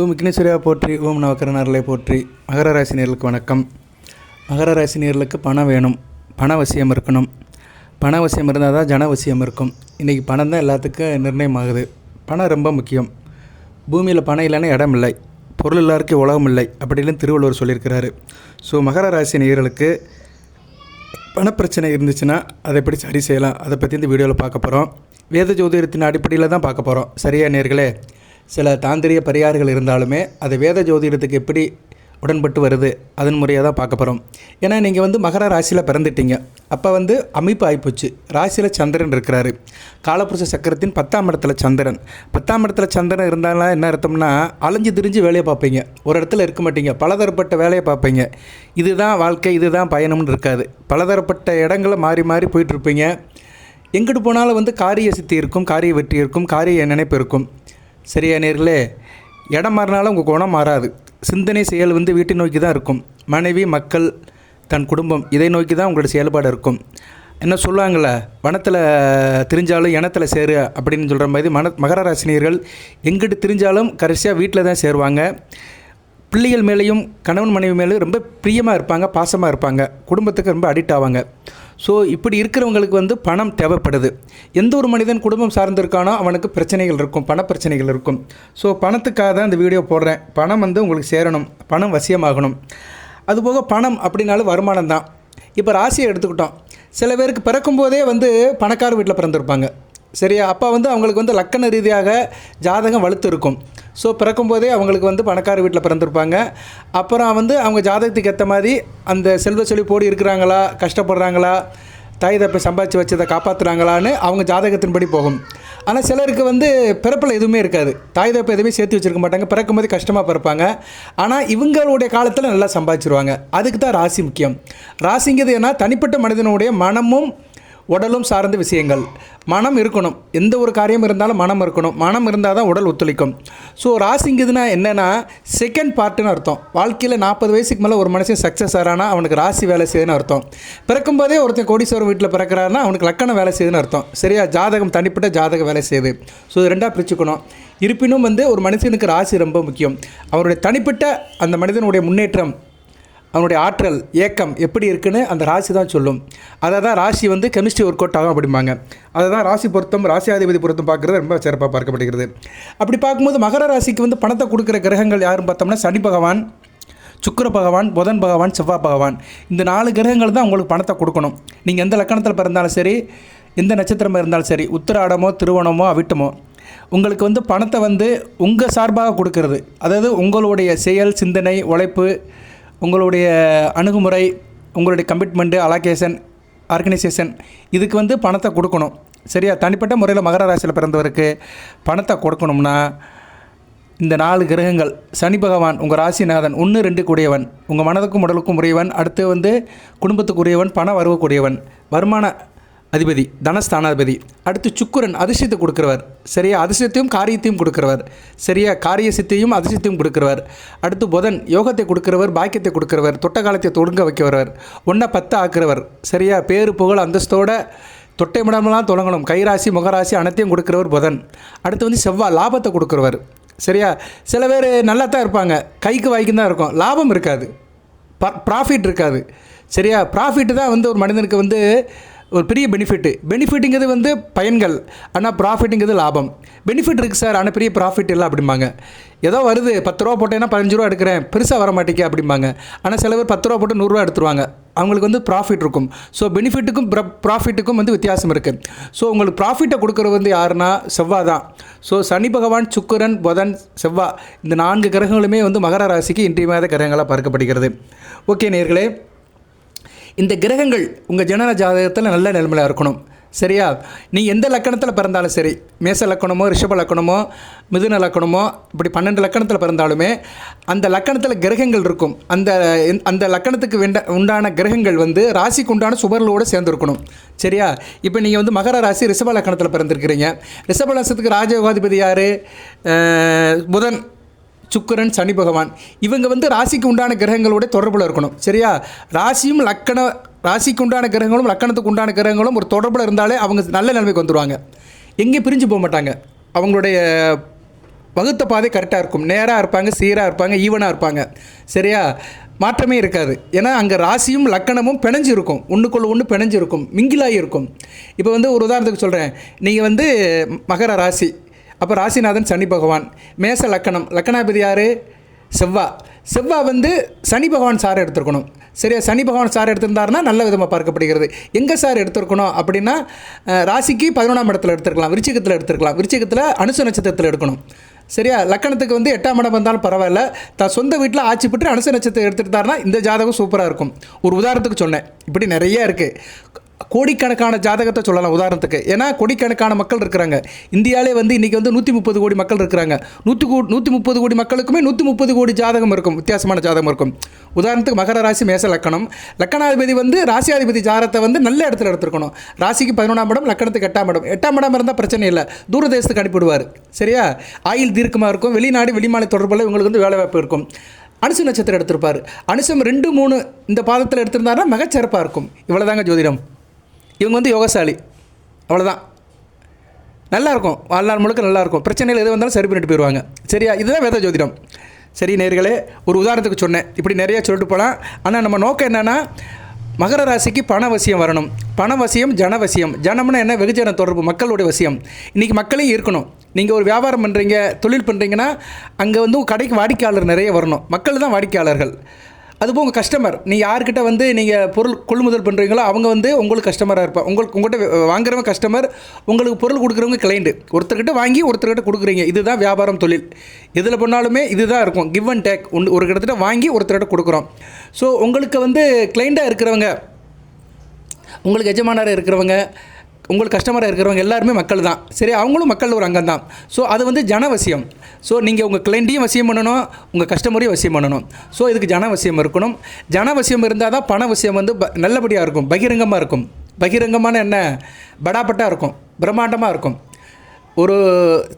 ஓம் விக்னேஸ்வரியா போற்றி ஓம் நவக்கரனர்களை போற்றி. மகர ராசி நேர்களுக்கு வணக்கம். மகர ராசி நேர்களுக்கு பணம் வேணும் பண அவசியம் இருக்கணும். பண அவசியம் இருந்தால் தான் ஜனவசியம் இருக்கும். இன்றைக்கி பணம் தான் எல்லாத்துக்கும் நிர்ணயமாகுது பணம் ரொம்ப முக்கியம். பூமியில் பணம் இல்லைன்னா இடம் இல்லை. பொருள் எல்லாருக்கும் உலகம் இல்லை அப்படின்னு திருவள்ளுவர் சொல்லியிருக்கிறாரு. ஸோ மகர ராசி நேர்களுக்கு பணப்பிரச்சனை இருந்துச்சுன்னா அதை எப்படி சரி செய்யலாம்? அதை பற்றி இந்த வீடியோவில் பார்க்க போகிறோம் வேத ஜோதிடத்தின் அடிப்படையில் தான் பார்க்க போகிறோம் சரியா நேர்களே? சில தாந்திரிய பரிகாரங்கள் இருந்தாலுமே அது வேத ஜோதிடத்துக்கு எப்படி உடன்பட்டு வருது அதன் முறையாக தான் பார்க்க போகிறோம் ஏன்னா நீங்கள் வந்து மகர ராசியில் பிறந்துட்டீங்க. அப்போ வந்து அமைப்பு ஆகிப்போச்சு ராசியில் சந்திரன் இருக்கிறாரு. காலபுருஷ சக்கரத்தின் பத்தாம் இடத்துல சந்திரன். பத்தாம் இடத்துல சந்திரன் இருந்தாலும் என்ன அர்த்தம்னா அலைஞ்சு திரிஞ்சு வேலையை பார்ப்பீங்க. ஒரு இடத்துல இருக்க மாட்டீங்க. பலதரப்பட்ட வேலையை பார்ப்பீங்க. இதுதான் வாழ்க்கை இதுதான் பயணம்னு இருக்காது. பலதரப்பட்ட இடங்களை மாறி மாறி போயிட்டுருப்பீங்க எங்கிட்டு போனாலும் வந்து காரிய சித்தி இருக்கும் காரிய வெற்றி இருக்கும் காரிய நினைப்பு இருக்கும். சரியா நேர்களே? இடம் மாறினாலும் உங்கள் குணம் மாறாது. சிந்தனை செயல் வந்து வீட்டை நோக்கி தான் இருக்கும். மனைவி மக்கள் தன் குடும்பம் இதை நோக்கி தான் உங்களோட செயல்பாடு இருக்கும். என்ன சொல்லுவாங்கள்ல வனத்தில் திரிஞ்சாலும் இனத்தில் சேரு அப்படின்னு சொல்கிற மாதிரி மன மகர ராசினியர்கள் எங்கிட்டு திரிஞ்சாலும் கடைசியாக வீட்டில் தான் சேருவாங்க. பிள்ளைகள் மேலேயும் கணவன் மனைவி மேலேயும் ரொம்ப பிரியமாக இருப்பாங்க பாசமாக இருப்பாங்க. குடும்பத்துக்கு ரொம்ப அடிக்ட் ஆவாங்க. ஸோ இப்படி இருக்கிறவங்களுக்கு வந்து பணம் தேவைப்படுது. எந்த ஒரு மனிதன் குடும்பம் சார்ந்திருக்கானோ அவனுக்கு பிரச்சனைகள் இருக்கும் பண பிரச்சனைகள் இருக்கும். ஸோ பணத்துக்காக தான் இந்த வீடியோ போடுறேன். பணம் வந்து உங்களுக்கு சேரணும். பணம் வசியமாகணும். அதுபோக பணம் அப்படின்னாலும் வருமானம் தான். இப்போ ராசியை எடுத்துக்கிட்டோம். சில பேருக்கு பிறக்கும்போதே வந்து பணக்கார வீட்டில் பிறந்திருப்பாங்க. சரியா? அப்போ வந்து அவங்களுக்கு வந்து லக்கண ரீதியாக ஜாதகம் வலுத்து இருக்கும். ஸோ பிறக்கும்போதே அவங்களுக்கு வந்து பணக்கார வீட்டில் பிறந்திருப்பாங்க. அப்புறம் வந்து அவங்க ஜாதகத்துக்கு ஏற்ற மாதிரி அந்த செல்வ செழிப்போடு இருக்கிறாங்களா கஷ்டப்படுறாங்களா தாய் தப்பை சம்பாதிச்சு வச்சதை காப்பாற்றுறாங்களான்னு அவங்க ஜாதகத்தின்படி போகும். ஆனால் சிலருக்கு வந்து பிறப்பில் எதுவுமே இருக்காது. தாய் தப்பை எதுவுமே சேர்த்து வச்சுருக்க மாட்டாங்க. பிறக்கும்போது கஷ்டமாக பிறப்பாங்க. ஆனால் இவங்களுடைய காலத்தில் நல்லா சம்பாதிச்சிருவாங்க. அதுக்கு தான் ராசி முக்கியம். ராசிங்கிறது ஏன்னா தனிப்பட்ட மனிதனுடைய மனமும் உடலும் சார்ந்த விஷயங்கள். மனம் இருக்கணும். எந்த ஒரு காரியம் இருந்தாலும் மனம் இருக்கணும். மனம் இருந்தால் தான் உடல் ஒத்துழைக்கும். ஸோ ராசிங்குதுன்னா என்னென்னா செகண்ட் பார்ட்டுன்னு அர்த்தம். வாழ்க்கையில் நாற்பது வயசுக்கு மேலே ஒரு மனுஷன் சக்ஸஸ் ஆகிறானா அவனுக்கு ராசி வேலை செய்யுதுன்னு அர்த்தம். பிறக்கும்போதே ஒருத்தன் கோடீஸ்வரர் வீட்டில் பிறக்கிறாருன்னா அவனுக்கு லக்கணம் வேலை செய்யுதுன்னு அர்த்தம். சரியா? ஜாதகம் தனிப்பட்ட ஜாதக வேலை செய்யுது. ஸோ இது ரெண்டாக பிரிச்சுக்கணும். இருப்பினும் வந்து ஒரு மனுஷனுக்கு ராசி ரொம்ப முக்கியம். அவருடைய தனிப்பட்ட அந்த மனிதனுடைய முன்னேற்றம் அவனுடைய ஆற்றல் ஏக்கம் எப்படி இருக்குன்னு அந்த ராசி தான் சொல்லும். அதை தான் ராசி வந்து கெமிஸ்ட்ரி ஒர்க் அவுட் ஆகும் அப்படிம்பாங்க. அதை தான் ராசி பொருத்தம் ராசியாதிபதி பொருத்தம் பார்க்குறது ரொம்ப சிறப்பாக பார்க்கப்படுகிறது. அப்படி பார்க்கும்போது மகர ராசிக்கு வந்து பணத்தை கொடுக்குற கிரகங்கள் யாருன்னு பார்த்தோம்னா சனி பகவான் சுக்கர பகவான் புதன் பகவான் செவ்வாய் பகவான். இந்த நாலு கிரகங்கள் தான் உங்களுக்கு பணத்தை கொடுக்கணும். நீங்கள் எந்த லக்கணத்தில் பிறந்தாலும் சரி எந்த நட்சத்திரமாக இருந்தாலும் சரி உத்திராடமோ திருவோணமோ அவிட்டமோ உங்களுக்கு வந்து பணத்தை வந்து உங்கள் சார்பாக கொடுக்கறது. அதாவது உங்களுடைய செயல் சிந்தனை உழைப்பு உங்களுடைய அணுகுமுறை உங்களுடைய கமிட்மெண்ட்டு அலாகேஷன் ஆர்கனைசேஷன் இதுக்கு வந்து பணத்தை கொடுக்கணும். சரியா? தனிப்பட்ட முறையில் மகர ராசியில் பிறந்தவருக்கு பணத்தை கொடுக்கணும்னா இந்த நாலு கிரகங்கள் சனி பகவான் உங்கள் ராசிநாதன் ஒன்று ரெண்டு கூடியவன் உங்கள் மனதுக்கும் உடலுக்கும் உரியவன் அடுத்து வந்து குடும்பத்துக்குரியவன் பண வரவுக்குரியவன் வருமான அதிபதி தனஸ்தானாதிபதி. அடுத்து சுக்குரன் அதிர்ஷ்டத்தை கொடுக்குறவர். சரியா அதிர்ஷ்டத்தையும் காரியத்தையும் கொடுக்குறவர். சரியா காரிய சித்தையும் அதிர்ஷ்டத்தையும் கொடுக்குறவர். அடுத்து புதன் யோகத்தை கொடுக்குறவர் பாக்கியத்தை கொடுக்குறவர் தொட்ட காலத்தை தொடுங்க வைக்கிறவர் ஒன்றை பத்து ஆக்குறவர். சரியா பேரு புகழ் அந்தஸ்தோட தொட்டை மிடமெல்லாம் தொடங்கணும். கைராசி முகராசி அனைத்தையும் கொடுக்குறவர் புதன். அடுத்து வந்து செவ்வாய் லாபத்தை கொடுக்குறவர். சரியா சில பேர் நல்லா தான் இருப்பாங்க. கைக்கு வாய்க்கும் தான் இருக்கும். லாபம் இருக்காது. ப்ராஃபிட் இருக்காது. சரியா ப்ராஃபிட்டு தான் வந்து ஒரு மனிதனுக்கு வந்து ஒரு பெரிய பெனிஃபிட்டு பெனிஃபிட்டுங்கிறது வந்து பயன்கள் ஆனால் ப்ராஃபிட்டுங்கிறது லாபம். பெனிஃபிட் இருக்குது சார் ஆனால் பெரிய ப்ராஃபிட் இல்லை அப்படிம்பாங்க. ஏதோ வருது பத்து ரூபா போட்டேன்னா பதினஞ்சு ரூபா எடுக்கிறேன் பெருசாக வர மாட்டேங்க அப்படிம்பாங்க. ஆனால் சில பேர் பத்து ரூபா போட்டு நூறுரூவா எடுத்துருவாங்க. அவங்களுக்கு வந்து ப்ராஃபிட் இருக்கும். ஸோ பெனிஃபிட்டுக்கும் ப்ராஃபிட்டுக்கும் வந்து வித்தியாசம் இருக்குது ஸோ உங்களுக்கு ப்ராஃபிட்டை கொடுக்குறது வந்து யாருன்னா செவ்வாய் தான். ஸோ சனி பகவான் சுக்கரன் புதன் செவ்வாய் இந்த நான்கு கிரகங்களுமே வந்து மகர ராசிக்கு இன்றியமையாத கிரகங்களாக பார்க்கப்படுகிறது. ஓகே நேர்களே இந்த கிரகங்கள் உங்கள் ஜனன ஜாதகத்தில் நல்ல நிலைமையில் இருக்கணும். சரியா? நீ எந்த லக்கணத்தில் பிறந்தாலும் சரி. மேச லக்கணமோ ரிஷப லக்கணமோ மிதுன லக்கணமோ இப்படி பன்னெண்டு லக்கணத்தில் பிறந்தாலுமே அந்த லக்கணத்தில் கிரகங்கள் இருக்கும். அந்த அந்த லக்கணத்துக்கு வேண்ட உண்டான கிரகங்கள் வந்து ராசிக்கு உண்டான சுபர்களோடு சேர்ந்துருக்கணும் சரியா? இப்போ நீங்கள் வந்து மகர ராசி ரிஷப லக்கணத்தில் பிறந்திருக்கிறீங்க. ரிஷப லட்சத்துக்கு ராஜயோகாதிபதி யார்? புதன். சுக்கரன் சனி பகவான். இவங்க வந்து ராசிக்கு உண்டான கிரகங்களோட தொடர்பில் இருக்கணும். சரியா? ராசியும் லக்கண ராசிக்கு உண்டான கிரகங்களும் லக்கணத்துக்கு உண்டான கிரகங்களும் ஒரு தொடர்பில் இருந்தாலே அவங்க நல்ல நிலைமைக்கு வந்துடுவாங்க எங்கேயும் பிரிஞ்சு போக மாட்டாங்க. அவங்களுடைய வகுத்த பாதை கரெக்டாக இருக்கும். நேராக இருப்பாங்க சீராக இருப்பாங்க ஈவனாக இருப்பாங்க. சரியா? மாற்றமே இருக்காது. ஏன்னா அங்கே ராசியும் லக்கணமும் பிணைஞ்சு இருக்கும் ஒன்றுக்குள்ள ஒன்று பிணைஞ்சு இருக்கும் மிங்கிலாகி இருக்கும் இப்போ வந்து ஒரு உதாரணத்துக்கு சொல்கிறேன் நீங்கள் வந்து மகர ராசி. அப்போ ராசிநாதன் சனி பகவான். மேச லக்கணம். லக்கணாபதி யார்? செவ்வா. செவ்வா வந்து சனி பகவான் சார் எடுத்துருக்கணும். சரியா? சனி பகவான் சார் எடுத்திருந்தாருன்னா நல்ல விதமாக பார்க்கப்படுகிறது. எங்கே சார் எடுத்திருக்கணும் அப்படின்னா ராசிக்கு பதினொன்றாம் இடத்துல எடுத்துருக்கலாம். விருச்சிகத்தில் எடுத்துருக்கலாம். விருச்சிகத்தில் அனுச நட்சத்திரத்தில் எடுக்கணும். சரியா? லக்கணத்துக்கு வந்து எட்டாம் இடம் வந்தாலும் பரவாயில்ல. தான் சொந்த வீட்டில் ஆட்சி பெற்று அனுச நட்சத்திரம் எடுத்துட்டாருன்னா இந்த ஜாதகம் சூப்பராக இருக்கும். ஒரு உதாரணத்துக்கு சொன்னேன். இப்படி நிறைய இருக்குது கோடிக்கணக்கான ஜாதகத்தை சொல்லலாம் உதாரணத்துக்கு. ஏன்னா கோடிக்கணக்கான மக்கள் இருக்கிறாங்க. இந்தியாவிலே வந்து இன்றைக்கி வந்து நூற்றி முப்பது கோடி மக்கள் இருக்கிறாங்க. நூற்றி கோ நூற்றி முப்பது கோடி மக்களுக்குமே நூற்றி முப்பது கோடி ஜாதகம் இருக்கும். வித்தியாசமான ஜாதகம் இருக்கும். உதாரணத்துக்கு மகர ராசி மேச லக்கணம். லக்கணாதிபதி வந்து ராசியாதிபதி ஜாதகத்தை வந்து நல்ல இடத்துல எடுத்துருக்கணும். ராசிக்கு பதினொன்றாம் இடம் லக்கணத்துக்கு எட்டாம் இடம். எட்டாம் இடம் இருந்தால் பிரச்சனை இல்லை. தூரதேசத்துக்கு அனுப்பிவிடுவார். சரியா? ஆயில் தீர்க்கமாக இருக்கும். வெளிநாடு வெளிமாநில தொடர்பில் இவங்களுக்கு வந்து வேலை வாய்ப்பு இருக்கும். அனுசு நட்சத்திரம் எடுத்திருப்பார். அனுசம் ரெண்டு மூணு இந்த பாதத்தில் எடுத்திருந்தாருன்னா மிகச்சிறப்பாக இருக்கும். இவ்வளோதாங்க ஜோதிடம். இவங்க வந்து யோகசாலி. அவ்வளோதான் நல்லா இருக்கும் வாழ்நாள் முழுக்க நல்லாயிருக்கும் பிரச்சனையில் பிரச்சனைகள் எது வந்தாலும் சரி பண்ணிட்டு போயிடுவாங்க சரியா? இதுதான் வேத ஜோதிடம். சரி நேர்களே ஒரு உதாரணத்துக்கு சொன்னேன். இப்படி நிறையா சொல்லிட்டு போகலாம் ஆனால் நம்ம நோக்கம் என்னென்னா மகர ராசிக்கு பணவசியம் வரணும். பணவசியம் ஜனவசியம் ஜனம்னா என்ன? வெகுஜன தொடர்பு மக்களுடைய வசியம் இன்றைக்கி மக்களையும் இருக்கணும் நீங்கள் ஒரு வியாபாரம் பண்ணுறீங்க தொழில் பண்ணுறீங்கன்னா அங்கே வந்து கடைக்கு வாடிக்கையாளர் நிறைய வரணும். மக்கள் தான் வாடிக்கையாளர்கள். அதுபோல் உங்கள் கஸ்டமர் நீ யார்கிட்ட வந்து நீங்கள் பொருள் கொள்முதல் பண்ணுறீங்களோ அவங்க வந்து உங்களுக்கு கஸ்டமராக இருப்பாங்க. உங்களுக்கு உங்கள்கிட்ட வாங்குறவங்க கஸ்டமர் உங்களுக்கு பொருள் கொடுக்குறவங்க கிளைண்ட்டு ஒருத்தர்கிட்ட வாங்கி ஒருத்தர்கிட்ட கொடுக்குறீங்க. இதுதான் வியாபாரம் தொழில். எதில் பண்ணாலுமே இதுதான் இருக்கும். கிவ் அண்ட் டேக் ஒன்று ஒரு கிட்டத்தட்ட வாங்கி ஒருத்தர்கிட்ட கொடுக்குறோம். ஸோ உங்களுக்கு வந்து கிளைண்ட்டாக இருக்கிறவங்க உங்களுக்கு எஜமானராக இருக்கிறவங்க உங்களுக்கு கஸ்டமராக இருக்கிறவங்க எல்லாருமே மக்கள் தான். சரி அவங்களும் மக்கள் ஒரு அங்கம் தான். ஸோ அது வந்து ஜனவசியம். ஸோ நீங்கள் உங்கள் கிளைண்ட்டையும் வசியம் பண்ணணும் உங்கள் கஸ்டமரையும் வசியம் பண்ணணும். ஸோ இதுக்கு ஜனவசியம் இருக்கணும். ஜனவசியம் இருந்தால் தான் பணவசியம் வந்து ப நல்லபடியாக இருக்கும் பகிரங்கமாக இருக்கும். பகிரங்கமான என்ன? படாபட்டாக இருக்கும் பிரம்மாண்டமாக இருக்கும். ஒரு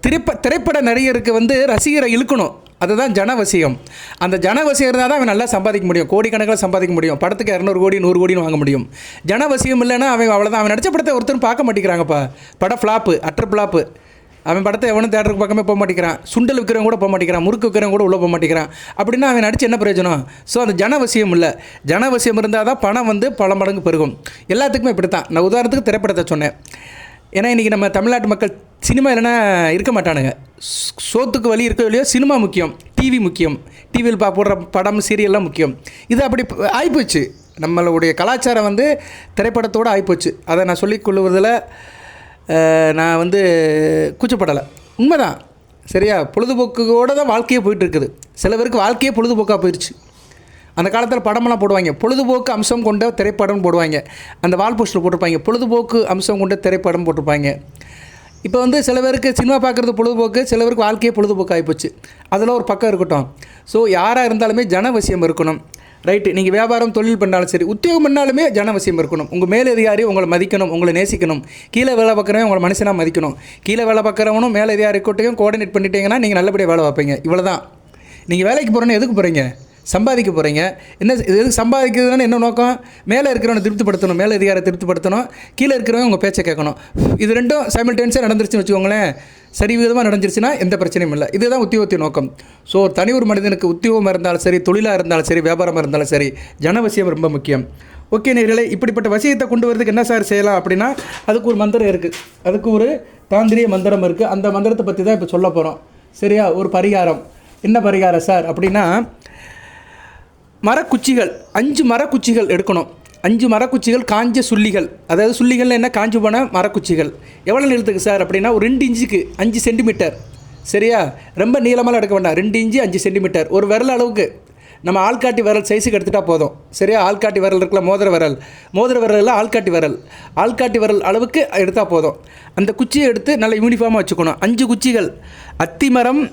திரைப்ப திரைப்பட நடிகருக்கு வந்து ரசிகரை இழுக்கணும். அதுதான் ஜனவசியம். அந்த ஜனவசியம் இருந்தால் தான் அவன் நல்லா சம்பாதிக்க முடியும். கோடிக்கணக்கில் சம்பாதிக்க முடியும். படத்துக்கு இரநூறு கோடி நூறு கோடின்னு வாங்க முடியும். ஜனவசியம் இல்லைன்னா அவன் அவ்வளோதான் அவன் நடித்த படத்தை ஒருத்தரும் பார்க்க மாட்டேங்கிறாங்கப்பா. படம் ஃப்ளாப்பு அட்டர் ஃப்ளாப்பு அவன் படத்தை எவனும் தேட்டருக்கு பக்கமே போக மாட்டேங்கிறான். சுண்டல் விற்கிறவங்க கூட போக மாட்டேங்கிறான். முறுக்கு விற்கிறவங்க கூட உள்ளே போக மாட்டேங்கிறான். அப்படின்னா அவன் நடிச்சு என்ன பிரயோஜனம்? ஸோ அந்த ஜனவசியம் இல்லை. ஜனவசியம் இருந்தால் தான் பணம் வந்து பல மடங்கு பெருகும். எல்லாத்துக்குமே இப்படி தான் நான் உதாரணத்துக்கு திரைப்படத்தை சொன்னேன். ஏன்னா இன்றைக்கி நம்ம தமிழ்நாட்டு மக்கள் சினிமா இல்லைன்னா இருக்க மாட்டானுங்க. சோத்துக்கு வழி இருக்க இல்லையோ சினிமா முக்கியம் டிவி முக்கியம் டிவியில் பா போடுற படம் சீரியல்லாம் முக்கியம். இது அப்படி ஆகிப்போச்சு நம்மளுடைய கலாச்சாரம் வந்து திரைப்படத்தோடு ஆகிப்போச்சு அதை நான் சொல்லிக்கொள்வதில் நான் வந்து கூச்சப்படலை. உண்மைதான். சரியா? பொழுதுபோக்கோட தான் வாழ்க்கையே போயிட்டுருக்குது சில பேருக்கு வாழ்க்கையே பொழுதுபோக்காக போயிடுச்சு அந்த காலத்தில் படமெல்லாம் போடுவாங்க. பொழுதுபோக்கு அம்சம் கொண்ட திரைப்படம் போடுவாங்க. அந்த வால் போஸ்டர் போட்டிருப்பாங்க. பொழுதுபோக்கு அம்சம் கொண்ட திரைப்படம் போட்டிருப்பாங்க. இப்போ வந்து சில பேருக்கு சினிமா பார்க்குறது பொழுதுபோக்கு சில பேருக்கு வாழ்க்கையே பொழுதுபோக்கு ஆகிப்போச்சு அதில் ஒரு பக்கம் இருக்கட்டும். ஸோ யாராக இருந்தாலுமே ஜனவசியம் இருக்கணும். ரைட்டு நீங்கள் வியாபாரம் தொழில் பண்ணாலும் சரி உத்தியோகம் பண்ணாலுமே ஜனவசியம் இருக்கணும். உங்கள் மேலதிகாரி உங்களை மதிக்கணும் உங்களை நேசிக்கணும். கீழே வேலை பார்க்குறவன் உங்களை மனுஷனாக மதிக்கணும். கீழே வேலை பார்க்குறவனும் மேலதிகாரி கூட்டையும் கோஆர்டினேட் பண்ணிட்டீங்கன்னா நீங்கள் நல்லபடியாக வேலை பார்ப்பீங்க. இவ்வளோ தான் நீங்கள் வேலைக்கு போகிறோன்னு எதுக்கு போகிறீங்க சம்பாதிக்க போகிறீங்க என்ன இது எதுக்கு சம்பாதிக்கிறதுனா என்ன நோக்கம்? மேலே இருக்கிறவனை திருப்திப்படுத்தணும். மேலே அதிகாரை திருப்திப்படுத்தணும். கீழே இருக்கிறவங்க உங்கள் பேச்சை கேட்கணும். இது ரெண்டும் சைமில்டேன்ஸாக நடந்துருச்சுன்னு வச்சுக்கோங்களேன். சரி விதமாக நடந்துருச்சுன்னா எந்த பிரச்சனையும் இல்லை. இதுதான் உத்தியோகத்தின் நோக்கம். ஸோ தனி ஒரு மனிதனுக்கு உத்தியோகமாக இருந்தாலும் சரி தொழிலாக இருந்தாலும் சரி வியாபாரமாக இருந்தாலும் சரி ஜனவசியம் ரொம்ப முக்கியம். ஓகே நேர்களே இப்படிப்பட்ட வசியத்தை கொண்டு வரதுக்கு என்ன சார் செய்யலாம் அப்படின்னா அதுக்கு ஒரு மந்திரம் இருக்குது அதுக்கு ஒரு தாந்திரிய மந்திரம் இருக்குது அந்த மந்திரத்தை பற்றி தான் இப்போ சொல்ல போகிறோம் சரியா? ஒரு பரிகாரம். என்ன பரிகாரம் சார் அப்படின்னா மரக்குச்சிகள் அஞ்சு மரக்குச்சிகள் எடுக்கணும். அஞ்சு மரக்குச்சிகள் காஞ்ச சுள்ளிகள். அதாவது சுள்ளிகள் என்ன? காஞ்சு போன மரக்குச்சிகள். எவ்வளோ நீளத்துக்கு சார் அப்படின்னா ஒரு ரெண்டு இன்ச்சுக்கு அஞ்சு சென்டிமீட்டர். சரியா? ரொம்ப நீளமெல்லாம் எடுக்க வேண்டாம். ரெண்டு இன்ச்சு அஞ்சு சென்டிமீட்டர். ஒரு விரல் அளவுக்கு. நம்ம ஆள்காட்டி விரல் சைஸுக்கு எடுத்துட்டால் போதும். சரியா? ஆள்காட்டி விரல் இருக்கல மோதிர விரல். மோதிர விரலில் ஆள்காட்டி விரல். ஆள்காட்டி விரல் அளவுக்கு எடுத்தால் போதும். அந்த குச்சியை எடுத்து நல்ல யூனிஃபார்மாக வச்சுக்கணும். அஞ்சு குச்சிகள். அத்தி மரம்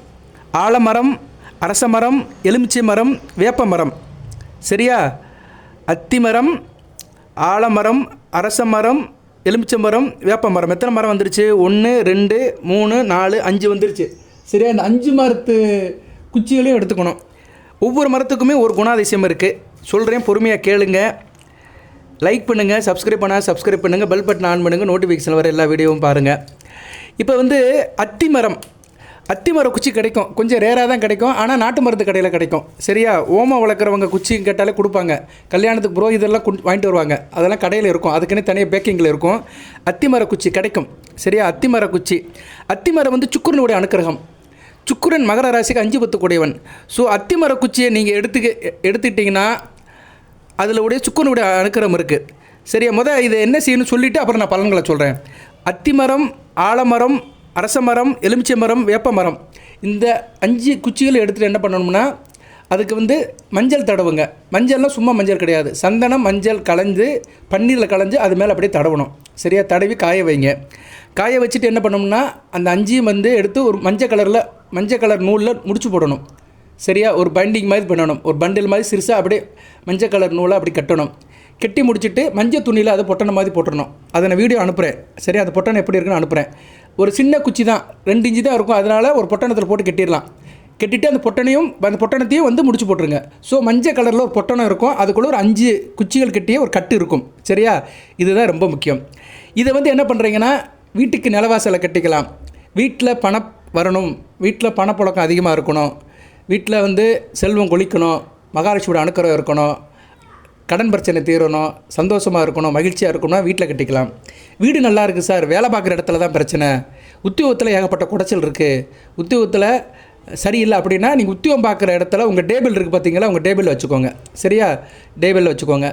ஆலமரம் அரச மரம் எலுமிச்சை மரம் வேப்ப மரம் சரியா? அத்தி மரம் ஆலமரம் அரச மரம் எலுமிச்சை மரம் வேப்ப மரம். எத்தனை மரம் வந்துருச்சு? ஒன்று ரெண்டு மூணு நாலு அஞ்சு வந்துருச்சு. சரியா? இந்த அஞ்சு மரத்து குச்சிகளையும் எடுத்துக்கணும். ஒவ்வொரு மரத்துக்குமே ஒரு குணாதிசயம் இருக்குது சொல்கிறேன் பொறுமையாக கேளுங்க. லைக் பண்ணுங்கள் சப்ஸ்கிரைப் பண்ணால் சப்ஸ்கிரைப் பண்ணுங்கள் பெல் பட்டன் ஆன் பண்ணுங்கள் நோட்டிஃபிகேஷன் வர எல்லா வீடியோவும் பாருங்கள் இப்போ வந்து அத்தி மரம் அத்திமர குச்சி கிடைக்கும். கொஞ்சம் ரேராக தான் கிடைக்கும். ஆனால் நாட்டு மருந்து கடையில் கிடைக்கும். சரியா? ஓமம் வளர்க்குறவங்க குச்சி கேட்டாலே கொடுப்பாங்க. கல்யாணத்துக்கு ப்ரோ இதெல்லாம் வாங்கிட்டு வருவாங்க. அதெல்லாம் கடையில் இருக்கும். அதுக்குன்னு தனியாக பேக்கிங்கில் இருக்கும். அத்திமர குச்சி கிடைக்கும். சரியா? அத்திமர குச்சி. அத்திமரம் வந்து சுக்குரனுடைய அனுக்கிரகம். சுக்குரன் மகர ராசிக்கு அஞ்சு பத்து ஸோ அத்திமர குச்சியை நீங்கள் எடுத்துக்க எடுத்துக்கிட்டிங்கன்னா அதில் உடைய சுக்கனுடைய அனுக்கிரம் இருக்குது சரியா? முத இதை என்ன செய்யணும்னு சொல்லிவிட்டு அப்புறம் நான் பலன்களை சொல்கிறேன் அத்திமரம் ஆலமரம் அரச மரம் எலுமிச்சை மரம் வேப்ப மரம். இந்த அஞ்சு குச்சிகளை எடுத்துகிட்டு என்ன பண்ணணும்னா அதுக்கு வந்து மஞ்சள் தடவுங்க. மஞ்சள்லாம் சும்மா மஞ்சள் கிடையாது. சந்தனம் மஞ்சள் கலந்து பன்னீரில் கலந்து அது மேலே அப்படியே தடவணும். சரியாக தடவி காய வைங்க. காய வச்சுட்டு என்ன பண்ணணும்னா அந்த அஞ்சையும் வந்து எடுத்து ஒரு மஞ்சள் கலரில் மஞ்சள் கலர் நூலில் முடிச்சு போடணும். சரியா? ஒரு பைண்டிங் மாதிரி பண்ணணும். ஒரு பண்டில் மாதிரி சிறுசாக அப்படியே மஞ்சள் கலர் நூலை அப்படி கட்டணும். கட்டி முடிச்சுட்டு மஞ்சள் துணியில் அதை பொட்டனை மாதிரி போட்டுடணும் அதை நான் வீடியோ அனுப்புகிறேன் சரியா? அந்த பொட்டனை எப்படி இருக்குன்னு அனுப்புகிறேன் ஒரு சின்ன குச்சி தான் ரெண்டு இன்ச்சு தான் இருக்கும். அதனால் ஒரு பொட்டணத்தில் போட்டு கட்டிடலாம். கட்டிட்டு அந்த பொட்டனையும் அந்த பொட்டணத்தையும் வந்து முடிச்சு போட்டுருங்க. ஸோ மஞ்சள் கலரில் ஒரு பொட்டணம் இருக்கும். அதுக்குள்ளே ஒரு அஞ்சு குச்சிகள் கட்டிய ஒரு கட்டு இருக்கும். சரியா? இதுதான் ரொம்ப முக்கியம். இதை வந்து என்ன பண்ணுறீங்கன்னா வீட்டுக்கு நிலவாசலை கட்டிக்கலாம். வீட்டில் பணம் வரணும். வீட்டில் பணப்புழக்கம் அதிகமாக இருக்கணும். வீட்டில் வந்து செல்வம் கொளிக்கணும். மகாலட்சுமியோட அணுக்கரம் இருக்கணும். கடன் பிரச்சனை தீரணும் சந்தோஷமாக இருக்கணும் மகிழ்ச்சியாக இருக்கணும் வீட்டில் கட்டிக்கலாம். வீடு நல்லா இருக்குது சார் வேலை பார்க்குற இடத்துல தான் பிரச்சனை. உத்தியோகத்தில் ஏகப்பட்ட குடைச்சல் இருக்குது உத்தியோகத்தில் சரியில்லை அப்படின்னா நீங்கள் உத்தியோகம் பார்க்குற இடத்துல உங்கள் டேபிள் இருக்குது பார்த்தீங்களா உங்கள் டேபிள் வச்சுக்கோங்க. சரியா? டேபிளில் வச்சுக்கோங்க.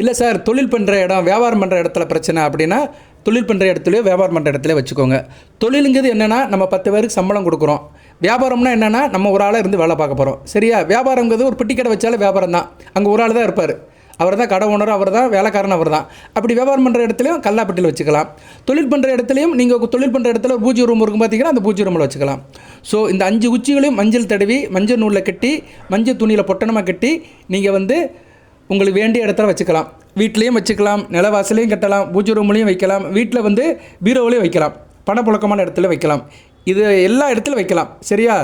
இல்லை சார் தொழில் பண்ணுற இடம் வியாபாரம் பண்ணுற இடத்துல பிரச்சனை அப்படின்னா தொழில் பண்ணுற இடத்துலையோ வியாபாரம் பண்ணுற இடத்துல வச்சுக்கோங்க. தொழிலுங்கிறது என்னென்னா நம்ம பத்து பேருக்கு சம்பளம் கொடுக்குறோம். வியாபாரம்னா என்னென்னா நம்ம ஒரு ஆளாக இருந்து வேலை பார்க்க போகிறோம் சரியா? வியாபாரங்கிறது ஒரு பெட்டி கடை வச்சாலே வியாபாரம் தான் அங்கே ஒரு ஆள் தான் இருப்பார். அவர் தான் கடை ஓனர் அவர் தான் வேலைக்காரன் அவர் தான் அப்படி வியாபாரம் பண்ணுற இடத்துலையும் கல்லாப்பட்டியில் வச்சுக்கலாம். தொழில் பண்ணுற இடத்துலையும் நீங்கள் தொழில் பண்ணுற இடத்துல பூஜை ரூம் இருக்கும் பார்த்தீங்கன்னா அந்த பூஜை ரூமில் வச்சுக்கலாம். ஸோ இந்த அஞ்சு உச்சிகளையும் மஞ்சள் தடவி மஞ்சள் நூலில் கட்டி மஞ்சள் துணியில் பொட்டணமாக கட்டி நீங்கள் வந்து உங்களுக்கு வேண்டிய இடத்துல வச்சுக்கலாம். வீட்லேயும் வச்சுக்கலாம் நிலவாசலையும் கட்டலாம் பூஜை ரூம்லேயும் வைக்கலாம். வீட்டில் வந்து பீரோவிலையும் வைக்கலாம். பணப்புழக்கமான இடத்துல வைக்கலாம். இது எல்லா இடத்துலையும் வைக்கலாம். சரியா?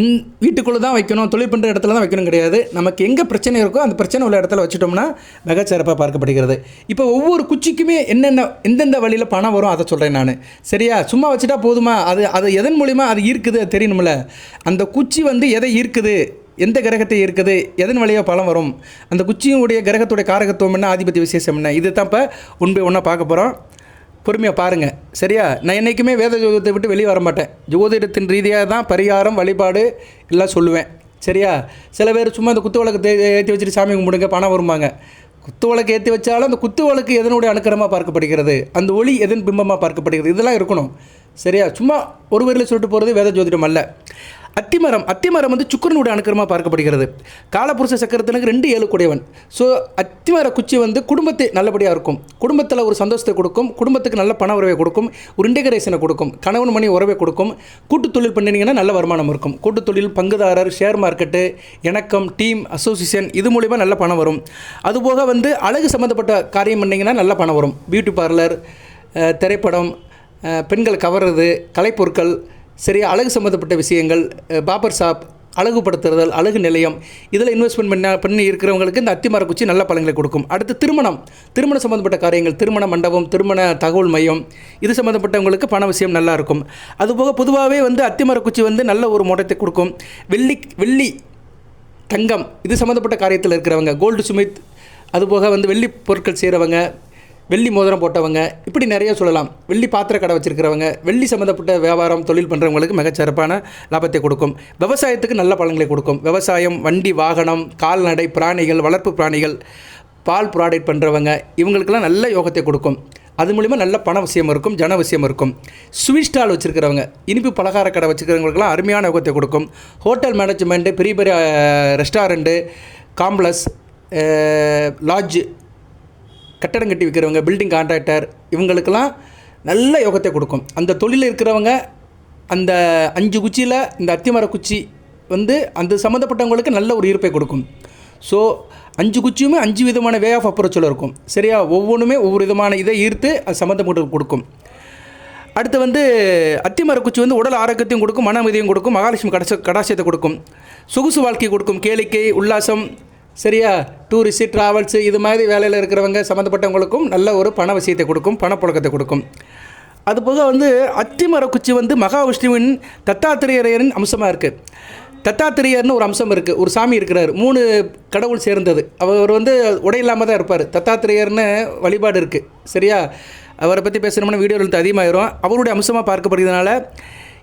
இந் வீட்டுக்குள்ளே தான் வைக்கணும் தொழில் பண்ணுற இடத்துல தான் வைக்கணும் கிடையாது. நமக்கு எங்கே பிரச்சனை இருக்கோ அந்த பிரச்சனை உள்ள இடத்துல வச்சுட்டோம்னா மிகச்சிறப்பாக பார்க்கப்படுகிறது. இப்போ ஒவ்வொரு குச்சிக்குமே என்னென்ன எந்தெந்த வழியில் பணம் வரும் அதை சொல்கிறேன் நான். சரியா? சும்மா வச்சுட்டா போதுமா? அது அது எதன் மூலிமா அது ஈர்க்குது? அது தெரியணும்ல. அந்த குச்சி வந்து எதை ஈர்க்குது? எந்த கிரகத்தை இருக்குது எதன் வழியாக பலம் வரும்? அந்த குச்சியுடைய கிரகத்துடைய காரகத்துவம் என்ன? ஆதிபத்திய விசேஷம் என்ன? இது தான் இப்போ உண்மை ஒன்றா பார்க்க போகிறோம் பொறுமையாக பாருங்கள் சரியா? நான் என்றைக்குமே வேத ஜோதிடத்தை விட்டு வெளியே வர மாட்டேன். ஜோதிடத்தின் ரீதியாக தான் பரிகாரம் வழிபாடு எல்லாம் சொல்லுவேன். சரியா? சில பேர் சும்மா இந்த குத்து விளக்கு ஏற்றி வச்சுட்டு சாமி கும்பிடுங்க பணம் வருமாங்க குத்து விளக்கு ஏற்றி வச்சாலும் அந்த குத்து விளக்கு எதனுடைய அனுக்கிரமாக பார்க்கப்படுகிறது? அந்த ஒளி எதன் பிம்பமாக பார்க்கப்படுகிறது? இதெல்லாம் இருக்கணும். சரியா? சும்மா ஒரு வரியில் சொல்லிட்டு போகிறது வேத ஜோதிடம் அல்ல. அத்திமரம் அத்திமரம் வந்து சுக்கரனுடைய அனுக்கிரமாக பார்க்கப்படுகிறது. காலபுருஷ சக்கரத்தினுக்கு ரெண்டு ஏழு கூடியவன். ஸோ அத்திமர குச்சி வந்து குடும்பத்தை நல்லபடியாக இருக்கும். குடும்பத்தில் ஒரு சந்தோஷத்தை கொடுக்கும். குடும்பத்துக்கு நல்ல பண உறவை கொடுக்கும். ஒரு இன்டகிரேஷனை கொடுக்கும். கணவன் மணி உறவை கொடுக்கும். கூட்டு தொழில் பண்ணினீங்கன்னா நல்ல வருமானம் இருக்கும். கூட்டு தொழில் பங்குதாரர் ஷேர் மார்க்கெட்டு இணக்கம் டீம் அசோசியேஷன் இது மூலிமா நல்ல பணம் வரும். அதுபோக வந்து அழகு சம்மந்தப்பட்ட காரியம் பண்ணிங்கன்னா நல்ல பணம் வரும். பியூட்டி பார்லர் திரைப்படம் பெண்கள் கவர்றது கலைப்பொருட்கள் சரி அழகு சம்மந்தப்பட்ட விஷயங்கள் பாபர் ஷாப் அழகுபடுத்துறதல் அழகு நிலையம் இதில் இன்வெஸ்ட்மெண்ட் பண்ண பண்ணி இருக்கிறவங்களுக்கு இந்த அத்திமர குச்சி நல்ல பலன்களை கொடுக்கும். அடுத்து திருமணம். திருமணம் சம்மந்தப்பட்ட காரியங்கள் திருமண மண்டபம் திருமண தகவல் மையம் இது சம்மந்தப்பட்டவங்களுக்கு பண விஷயம் நல்லா இருக்கும். அதுபோக பொதுவாகவே வந்து அத்திமர குச்சி வந்து நல்ல ஒரு முடத்தை கொடுக்கும். வெள்ளி வெள்ளி தங்கம் இது சம்மந்தப்பட்ட காரியத்தில் இருக்கிறவங்க கோல்டு சுமித் அதுபோக வந்து வெள்ளி பொருட்கள் செய்கிறவங்க வெள்ளி மோதிரம் போட்டவங்க இப்படி நிறைய சொல்லலாம். வெள்ளி பாத்திர கடை வச்சுருக்கிறவங்க வெள்ளி சம்மந்தப்பட்ட வியாபாரம் தொழில் பண்ணுறவங்களுக்கு மிகச்சிறப்பான லாபத்தை கொடுக்கும். விவசாயத்துக்கு நல்ல பலன்களை கொடுக்கும். விவசாயம் வண்டி வாகனம் கால்நடை பிராணிகள் வளர்ப்பு பிராணிகள் பால் ப்ராடக்ட் பண்ணுறவங்க இவங்களுக்கெல்லாம் நல்ல யோகத்தை கொடுக்கும். அது மூலிமா நல்ல பண விஷயம் இருக்கும் ஜன விஷயம் இருக்கும். ஸ்வீட் ஸ்டால் வச்சுருக்கிறவங்க இனிப்பு பலகார கடை வச்சுருக்கிறவங்களுக்குலாம் அருமையான யோகத்தை கொடுக்கும். ஹோட்டல் மேனேஜ்மெண்ட்டு பெரிய பெரிய ரெஸ்டாரண்ட்டு காம்ப்ளஸ் லாட்ஜ் கட்டடம் கட்டி விற்கிறவங்க பில்டிங் கான்ட்ராக்டர் இவங்களுக்கெல்லாம் நல்ல யோகத்தை கொடுக்கும். அந்த தொழிலில் இருக்கிறவங்க அந்த அஞ்சு குச்சியில் இந்த அத்திமர குச்சி வந்து அந்த சம்மந்தப்பட்டவங்களுக்கு நல்ல ஒரு ஈர்ப்பை கொடுக்கும். ஸோ அஞ்சு குச்சியுமே அஞ்சு விதமான வே ஆஃப் அப்ரோச்சில் இருக்கும். சரியா? ஒவ்வொன்றுமே ஒவ்வொரு விதமான இதை ஈர்த்து அது சம்மந்தப்பட்டு கொடுக்கும். அடுத்து வந்து அத்திமர குச்சி வந்து உடல் ஆரோக்கியத்தையும் கொடுக்கும் மன அமைதியும் கொடுக்கும் மகாலட்சுமி கடாச கடாசியத்தை கொடுக்கும். சொகுசு வாழ்க்கை கொடுக்கும் கேளிக்கை உல்லாசம் சரியா? டூரிஸ்ட்டு ட்ராவல்ஸு இது மாதிரி வேலையில் இருக்கிறவங்க சம்மந்தப்பட்டவங்களுக்கும் நல்ல ஒரு பண விஷயத்தை கொடுக்கும் பணப்புழக்கத்தை கொடுக்கும். அதுபோக வந்து அத்திமரக்குச்சி வந்து மகாவிஷ்ணுவின் தத்தாத்திரேயரின் அம்சமாக இருக்குது தத்தாத்திரேயர்னு ஒரு அம்சம் இருக்குது ஒரு சாமி இருக்கிறார். மூணு கடவுள் சேர்ந்தது. அவர் வந்து உடை இல்லாமல் தான் இருப்பார். தத்தாத்திரேயர்னு வழிபாடு இருக்குது சரியா? அவரை பற்றி பேசணும்னா வீடியோ எழுத்து அதிகமாகிடும் அவருடைய அம்சமாக பார்க்கப்படுகிறதுனால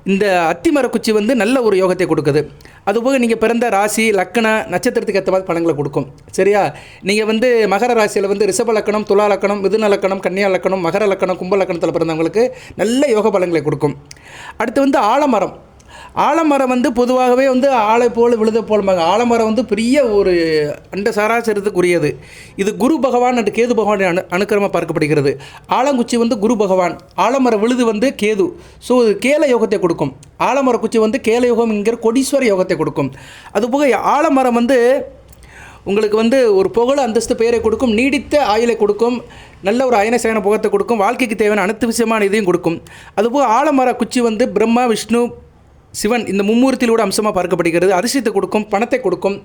இந்த அத்திமர குச்சி வந்து நல்ல ஒரு யோகத்தை கொடுக்குது. அதுபோக நீங்கள் பிறந்த ராசி லக்கண நட்சத்திரத்துக்கு ஏற்ற மாதிரி பலன்களை கொடுக்கும். சரியா? நீங்கள் வந்து மகர ராசியில் வந்து ரிஷப லக்கணம் துலா லக்கணம் மிதுன லக்கணம் கன்னியா லக்கணம் மகர லக்கணம் கும்ப லக்கணத்தில் பிறந்தவங்களுக்கு நல்ல யோக பலன்களை கொடுக்கும். அடுத்து வந்து ஆலமரம். ஆலமரம் வந்து பொதுவாகவே வந்து ஆலை போல் விழுத போலும்பாங்க ஆலமரம் வந்து பெரிய ஒரு அண்ட சராசரத்துக்குரியது. இது குரு பகவான் அண்டு கேது பகவான் அணு அனுக்கிரமாக பார்க்கப்படுகிறது. ஆலங்குச்சி வந்து குரு பகவான். ஆலமர விழுது வந்து கேது. ஸோ இது கேல யோகத்தை கொடுக்கும். ஆலமர குச்சி வந்து கேல யோகம் என்கிற கொடீஸ்வர யோகத்தை கொடுக்கும். அதுபோக ஆலமரம் வந்து உங்களுக்கு வந்து ஒரு புகழ் அந்தஸ்து பெயரை கொடுக்கும். நீடித்த ஆயுளை கொடுக்கும். நல்ல ஒரு அயன சேன புகத்தை கொடுக்கும். வாழ்க்கைக்கு தேவையான அனைத்து விஷயமான இதையும் கொடுக்கும். அதுபோக ஆலமர குச்சி வந்து பிரம்மா விஷ்ணு சிவன் இந்த மும்மூர்த்தியிலோட அம்சமாக பார்க்கப்படுகிறது. அதிசயத்தை கொடுக்கும் பணத்தை கொடுக்கும்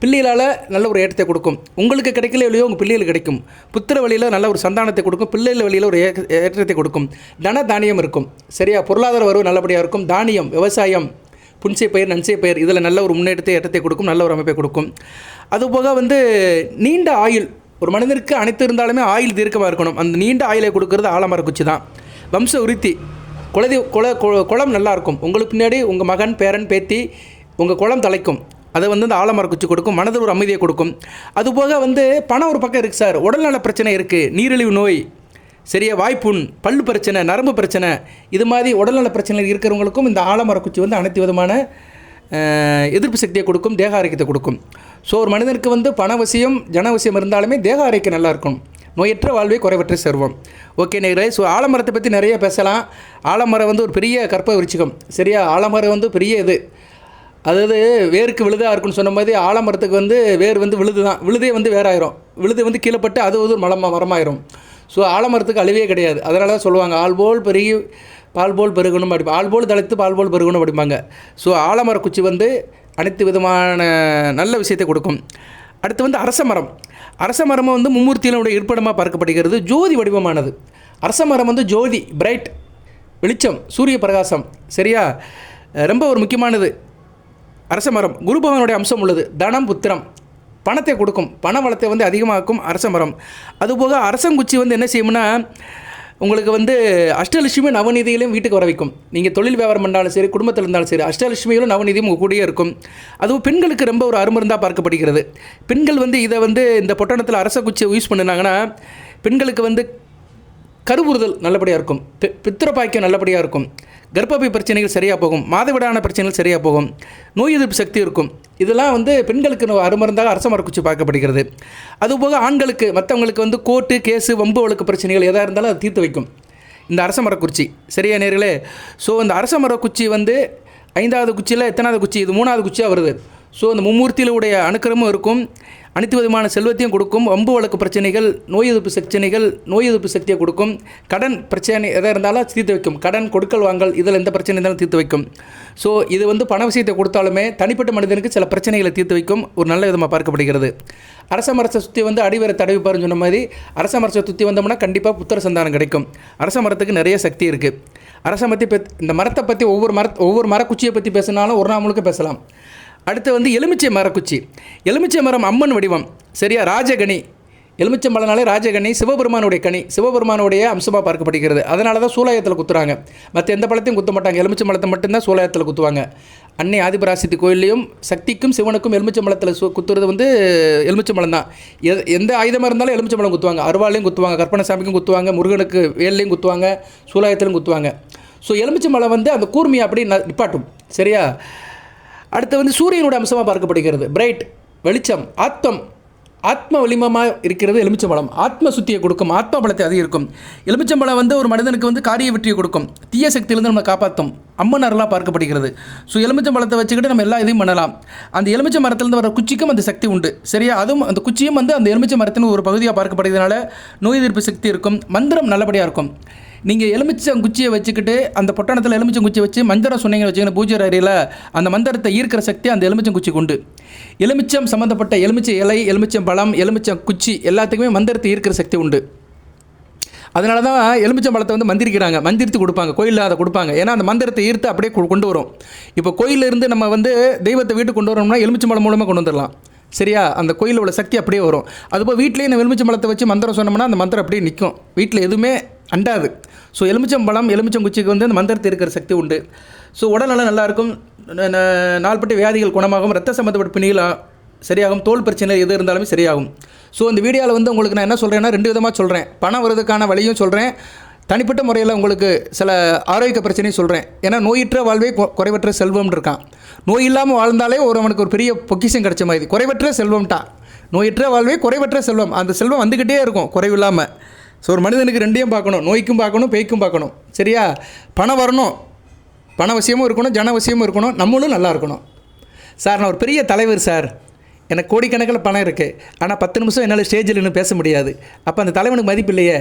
பிள்ளைகளால் நல்ல ஒரு ஏற்றத்தை கொடுக்கும். உங்களுக்கு கிடைக்கல இல்லையோ உங்கள் பிள்ளைகள் கிடைக்கும். புத்திர வழியில் நல்ல ஒரு சந்தானத்தை கொடுக்கும் பிள்ளைகள் வழியில் ஒரு ஏ- ஏற்றத்தை கொடுக்கும். தன தானியம் இருக்கும். சரியா? பொருளாதார வரவு நல்லபடியாக இருக்கும். தானியம் விவசாயம் புன்சை பயிர் நன்சை பயிர் இதில் நல்ல ஒரு முன்னேற்றத்தை ஏற்றத்தை கொடுக்கும் நல்ல ஒரு அமைப்பை கொடுக்கும். அதுபோக வந்து நீண்ட ஆயுள் ஒரு மனிதனுக்கு அனைத்து இருந்தாலுமே ஆயுள் தீர்க்கமாக இருக்கணும். அந்த நீண்ட ஆயுளை கொடுக்கறது ஆலமர குச்சி தான் வம்ச உறுத்தி குலதெய் குல குளம் நல்லாயிருக்கும் உங்களுக்கு பின்னாடி உங்கள் மகன் பேரன் பேத்தி உங்கள் குளம் தலைக்கும். அதை வந்து அந்த ஆலமர குச்சி கொடுக்கும். மனதில் ஒரு அமைதியை கொடுக்கும். அதுபோக வந்து பணம் ஒரு பக்கம் இருக்குது சார். உடல்நல பிரச்சனை இருக்குது நீரிழிவு நோய் சரியா? வாய்ப்புண் பல்லு பிரச்சனை நரம்பு பிரச்சனை. இது மாதிரி உடல்நல பிரச்சனை இருக்கிறவங்களுக்கும் இந்த ஆலமர குச்சி வந்து அனைத்து விதமான எதிர்ப்பு சக்தியை கொடுக்கும். தேக ஆரோக்கியத்தை கொடுக்கும். ஸோ ஒரு மனிதனுக்கு வந்து பணவசியம் ஜனவசியம் இருந்தாலுமே தேக ஆரோக்கியம் நல்லா இருக்கும் நோயற்ற வாழ்வே குறைவற்ற செல்வம். ஓகே நேரே ஸோ ஆலமரத்தை பற்றி நிறைய பேசலாம். ஆலமரம் வந்து ஒரு பெரிய கற்ப விருச்சிகம் சரியா? ஆலமரம் வந்து பெரிய இது. அதாவது வேருக்கு விழுதாக இருக்குன்னு சொன்ன மாதிரி ஆலமரத்துக்கு வந்து வேர் வந்து விழுது தான் விழுதே வந்து வேறாயிரும் விழுது வந்து கீழப்பட்டு அது வந்து ஒரு மலமா மரமாயிரும். ஸோ ஆலமரத்துக்கு அழிவே கிடையாது. அதனால தான் சொல்லுவாங்க ஆல்போல் பெருகி பால் போல் பெருகணும் அப்படி ஆள் போல் பால்போல் பால் போல் பெருகணும் அப்படிம்பாங்க. ஸோ ஆலமர குச்சி வந்து அனைத்து விதமான நல்ல விஷயத்தை கொடுக்கும். அடுத்து வந்து அரச மரம். அரச மரம் வந்து மும்மூர்த்தியினுடைய இருப்பிடமாக பார்க்கப்படுகிறது. ஜோதி வடிவமானது. அரச மரம் வந்து ஜோதி பிரைட் வெளிச்சம் சூரிய பிரகாசம். சரியா? ரொம்ப ஒரு முக்கியமானது. அரச மரம். குரு பகவானுடைய அம்சம் உள்ளது. தனம் புத்திரம். பணத்தை கொடுக்கும். பண வளத்தை வந்து அதிகமாக்கும் அரச மரம். அதுபோக அரசங்குச்சி வந்து என்ன செய்யும்னா உங்களுக்கு வந்து அஷ்டலட்சுமி நவநிதிகளையும் வீட்டுக்கு வர வைக்கும். நீங்கள் தொழில் வியாபாரம் பண்ணாலும் சரி குடும்பத்தில் இருந்தாலும் சரி அஷ்டலட்சுமியிலும் நவநிதியும் உங்கள் கூடயே இருக்கும். அதுவும் பெண்களுக்கு ரொம்ப ஒரு அருமருந்தாக பார்க்கப்படுகிறது. பெண்கள் வந்து இதை வந்து இந்த பொட்டணத்தில் அரச குச்சியை யூஸ் பண்ணினாங்கன்னா பெண்களுக்கு வந்து கருவுறுதல் நல்லபடியாக இருக்கும். பி பித்திரப்பாய்க்கம் நல்லபடியாக இருக்கும். கர்ப்பப்பை பிரச்சனைகள் சரியாக போகும் மாதவிடான பிரச்சனைகள் சரியாக போகும் நோய் எதிர்ப்பு சக்தி இருக்கும். இதெல்லாம் வந்து பெண்களுக்கு நோ- அருமருந்தாக அரச மரக்குச்சி பார்க்கப்படுகிறது. அதுபோக ஆண்களுக்கு மற்றவங்களுக்கு வந்து கோர்ட்டு கேஸு வம்பு வழக்கு பிரச்சனைகள் எதாக இருந்தாலும் அது தீர்த்து வைக்கும். இந்த அரச மரக்குச்சி சரியா நேர்களே? ஸோ இந்த அரச மரக்குச்சி வந்து ஐந்தாவது குச்சியில் எத்தனாவது குச்சி? இது மூணாவது குச்சியாக வருது? ஸோ அந்த மும்மூர்த்தியிலுடைய அணுக்கரமும் இருக்கும். அனைத்து விதமான செல்வத்தையும் கொடுக்கும். வம்பு வழக்கு பிரச்சனைகள் நோய் எதிர்ப்பு பிரச்சனைகள் நோய் எதிர்ப்பு சக்தியை கொடுக்கும். கடன் பிரச்சனை எதாக இருந்தாலும் தீர்த்து வைக்கும். கடன் கொடுக்கல் வாங்கல் இதில் எந்த பிரச்சனை இருந்தாலும் தீர்த்து வைக்கும். ஸோ இது வந்து பண விஷயத்தை கொடுத்தாலுமே தனிப்பட்ட மனிதனுக்கு சில பிரச்சனைகளை தீர்த்து வைக்கும் ஒரு நல்ல விதமாக பார்க்கப்படுகிறது. அரச மரத்தை சுற்றி வந்து அடிவரை தடவிப்பாருன்னு சொன்ன மாதிரி அரச மரத்தை சுற்றி வந்தோம்னா கண்டிப்பாக புத்திர சந்தானம் கிடைக்கும். அரச மரத்துக்கு நிறைய சக்தி இருக்குது அரச மரத்தை பற்றி இந்த மரத்தை பற்றி ஒவ்வொரு மர ஒவ்வொரு மரக்குச்சியை பற்றி பேசினாலும் ஒரு நாள் முழுக்க பேசலாம். அடுத்து வந்து எலுமிச்சை மரக்குச்சி. எலுமிச்சை மரம் அம்மன் வடிவம். சரியா? ராஜகணி எலுமிச்சை மலனாலே ராஜகனி சிவபெருமானுடைய கனி. சிவபெருமானுடைய அம்சமாக பார்க்கப்படுகிறது. அதனால தான் சூலாயத்தில் குத்துறாங்க. மற்ற எந்த பழத்தையும் குத்த மாட்டாங்க. எலுமிச்சை மலத்தை மட்டும்தான் சூலாயத்தில் குத்துவாங்க. அன்னை ஆதிபராசக்தி கோயிலையும் சக்திக்கும் சிவனுக்கும் எலுமிச்சை மலத்தில் சு குத்துறது வந்து எலுமிச்சை மலம் தான் எ எந்த ஆயுதமாக இருந்தாலும் எலுமிச்சை மலம் குத்துவாங்க. அருவாளையும் குத்துவாங்க கற்பனசாமிக்கும் குத்துவாங்க முருகனுக்கு வேல்லையும் குத்துவாங்க சூலாயத்திலும் குத்துவாங்க. ஸோ எலுமிச்சை மலம் வந்து அந்த கூர்மையை அப்படி நிப்பாட்டும். சரியா? அடுத்து வந்து சூரியனோட அம்சமாக பார்க்கப்படுகிறது. பிரைட் வெளிச்சம் ஆத்மம். ஆத்ம வலிமமாக இருக்கிறது? எலுமிச்சம்பழம். ஆத்ம சுத்தியை கொடுக்கும். ஆத்ம பலத்தை அதிகரிக்கும். எலுமிச்சம்பழம் வந்து ஒரு மனிதனுக்கு வந்து காரிய வெற்றியை கொடுக்கும். தீய சக்தியிலிருந்து நம்ம காப்பாற்றும் அம்மன் அருளாக பார்க்கப்படுகிறது. ஸோ எலுமிச்சம்பழத்தை வச்சுக்கிட்டு நம்ம எல்லா இதையும் பண்ணலாம். அந்த எலுமிச்சை மரத்துலேருந்து வர குச்சிக்கும் அந்த சக்தி உண்டு. சரியா? அதுவும் அந்த குச்சியும் வந்து அந்த எலுமிச்சை மரத்தின் ஒரு பகுதியாக பார்க்கப்படுகிறதுனால நோய் எதிர்ப்பு சக்தி இருக்கும். மந்திரம் நல்லபடியாக இருக்கும். நீங்கள் எலுமிச்சம் குச்சியை வச்சுக்கிட்டு அந்த பொட்டணத்தில் எலுமிச்சம் குச்சியை வச்சு மந்திரம் சொன்னீங்கன்னு வச்சுக்கோங்க பூஜை அறையில் அந்த மந்திரத்தை ஈர்க்கிற சக்தி அந்த எலுமிச்சம் குச்சி உண்டு. எலுமிச்சம் சம்மந்தப்பட்ட எலுமிச்சை இலை எலுமிச்சம் பழம் எலுமிச்சம் குச்சி எல்லாத்துக்குமே மந்திரத்தை ஈர்க்கிற சக்தி உண்டு. அதனால தான் எலுமிச்சம்பழத்தை வந்து மந்திரிக்கிறாங்க மந்திரித்து கொடுப்பாங்க கோயிலில் அதை கொடுப்பாங்க. ஏன்னா அந்த மந்திரத்தை ஈர்த்து அப்படியே கொ- கொண்டு வரும். இப்போ கோயில்ல இருந்து நம்ம வந்து தெய்வத்தை வீட்டுக்கு கொண்டு வரணும்னா எலுமிச்சம்பழம் மூலமாக கொண்டு வந்துடலாம். சரியா? அந்த கோயிலில் உள்ள சக்தி அப்படியே வரும். அதுபோல் வீட்டிலேயே இந்த எலுமிச்சம்பழத்தை வச்சு மந்திரம் சொன்னோம்னா அந்த மந்திரம் அப்படியே நிற்கும் வீட்டில் எதுவுமே அண்டாது. ஸோ எலுமிச்சம்பழம் எலுமிச்சங்குச்சிக்கு வந்து அந்த மந்திரத்தை இருக்கிற சக்தி உண்டு. ஸோ உடல்நலம் நல்லாயிருக்கும். ந- நாள்பட்ட வியாதிகள் குணமாகும். ரத்த சம்மந்தப்பட்ட பிணிகளாக சரியாகும். தோல் பிரச்சனை எது இருந்தாலுமே சரியாகும். ஸோ இந்த வீடியோவில் வந்து உங்களுக்கு நான் என்ன சொல்கிறேன்னா ரெண்டு விதமாக சொல்கிறேன் பணம் வருவதற்கான வழியும் சொல்கிறேன் தனிப்பட்ட முறையில் உங்களுக்கு சில ஆரோக்கிய பிரச்சனையும் சொல்கிறேன் ஏன்னா நோயற்ற வாழ்வே கொ- குறைவற்ற செல்வம்னு இருக்கான். நோய் இல்லாமல் வாழ்ந்தாலே ஒரு அவனுக்கு ஒரு பெரிய பொக்கிஷம் கிடைச்ச மாதிரி. குறைவற்ற செல்வம்ட்டா. நோயற்ற வாழ்வே குறைவற்ற செல்வம். அந்த செல்வம் வந்துக்கிட்டே இருக்கும் குறைவில்லாமல் ஸோ ஒரு மனிதனுக்கு ரெண்டையும் பார்க்கணும் நோய்க்கும் பார்க்கணும் பேய்க்கும் பார்க்கணும். சரியா? பணம் வரணும். பண விஷயமும் இருக்கணும் ஜன விஷயமும் இருக்கணும் நம்மளும் நல்லா இருக்கணும். சார் நான் ஒரு பெரிய தலைவர் சார். எனக்கு கோடிக்கணக்கில் பணம் இருக்குது ஆனால் பத்து நிமிஷம் என்னால் ஸ்டேஜில் இன்னும் பேச முடியாது. அப்போ அந்த தலைவனுக்கு மதிப்பு இல்லையே.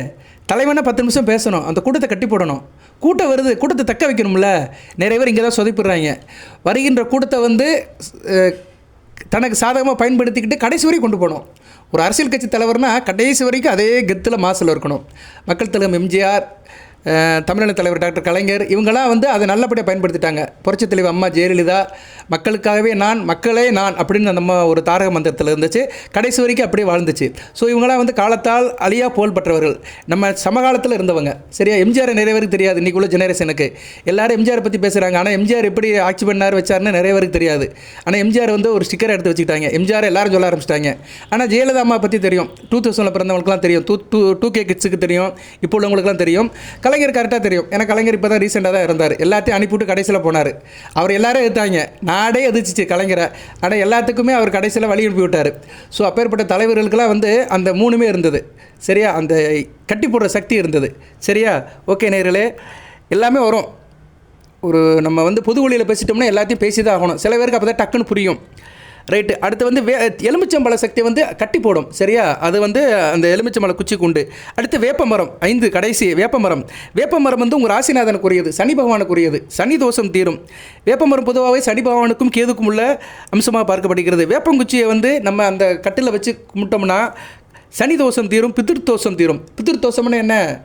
தலைவனா பத்து நிமிஷம் பேசணும் அந்த கூட்டத்தை கட்டி போடணும். கூட்டம் வருது கூட்டத்தை தக்க வைக்கணும்ல. நிறைய பேர் இங்கே தான் சொதப்பிடுறாங்க. வருகின்ற கூட்டத்தை வந்து தனக்கு சாதகமாக பயன்படுத்திக்கிட்டு கடைசி வரைக்கும் கொண்டு போகணும். ஒரு அரசியல் கட்சி தலைவர்னா கடைசி வரைக்கும் அதே கெத்தில் மாசில் இருக்கணும். மக்கள் தலைவர் எம்ஜிஆர் தமிழக தலைவர் டாக்டர் கலைஞர் இவங்கெல்லாம் வந்து அதை நல்லபடியாக பயன்படுத்திட்டாங்க. புரட்சித் தலைவர் அம்மா ஜெயலலிதா மக்களுக்காகவே நான் மக்களே நான் அப்படின்னு நம்ம ஒரு தாரக மந்திரத்தில் இருந்துச்சு. கடைசி வரைக்கும் அப்படியே வாழ்ந்துச்சு. ஸோ இவங்களாம் வந்து காலத்தால் அழியா புகழ்பெற்றவர்கள். நம்ம சமகாலத்தில் இருந்தவங்க. சரியா? எம்ஜிஆர் நிறைய பேருக்கு தெரியாது. இன்றைக்கி உள்ள ஜெனரேஷனுக்கு எல்லாரும் எம்ஜிஆர் பற்றி பேசுகிறாங்க ஆனால் எம்ஜிஆர் எப்படி ஆட்சி பண்ணார் வச்சார்னு நிறைய பேருக்கு தெரியாது. ஆனால் எம்ஜிஆர் வந்து ஒரு ஸ்டிக்கர் எடுத்து வச்சுக்கிட்டாங்க. எம்ஜிஆர் எல்லாரும் சொல்ல ஆரம்பிச்சிட்டாங்க. ஆனால் ஜெயலலிதா அம்மா பற்றி தெரியும். டூ தௌசண்டில் பிறந்தவங்களுக்குலாம் தெரியும். டூ டூ டூ கே கிட்ஸுக்கு தெரியும். இப்போ உள்ளவங்களுக்குலாம் தெரியும். கலைஞர் கரெக்டாக தெரியும். ஏன்னா கலைஞர் இப்போ தான் ரீசெண்டாக தான் இருந்தார் எல்லாத்தையும் அனுப்பிவிட்டு கடைசியில் போனார். அவர் எல்லாரும் எதிர்த்தாங்க. நாடே எதிர்ச்சிச்சு கலைஞரை. ஆனால் எல்லாத்துக்குமே அவர் கடைசியில் வழி அனுப்பி விட்டார். ஸோ அப்பேற்பட்ட தலைவர்களுக்கெல்லாம் வந்து அந்த மூணுமே இருந்தது. சரியா? அந்த கட்டி போடுற சக்தி இருந்தது. சரியா? ஓகே நேர்களே எல்லாமே வரும். ஒரு நம்ம வந்து பொது வழியில் பேசிட்டோம்னா எல்லாத்தையும் பேசி தான் ஆகணும். சில பேருக்கு அப்போ தான் டக்குன்னு புரியும். ரைட்டு அடுத்து வந்து வே எலுமிச்சம்பழ சக்தி வந்து கட்டி போடும் சரியா? அது வந்து அந்த எலுமிச்சம்பழ குச்சி குண்டு. அடுத்து வேப்பமரம் ஐந்து கடைசி வேப்பமரம். வேப்பமரம் வந்து உங்கள் ராசிநாதனுக்குரியது சனி பகவானுக்குரியது சனி தோஷம் தீரும். வேப்பமரம் பொதுவாகவே சனி பகவானுக்கும் கேதுக்கும் உள்ள அம்சமாக பார்க்கப்படுகிறது. வேப்பங்குச்சியை வந்து நம்ம அந்த கட்டில் வச்சு கும்பிட்டோம்னா சனி தோஷம் தீரும் பித்திருத்தோஷம் தீரும். பித்திருத்தோஷம்னு என்ன?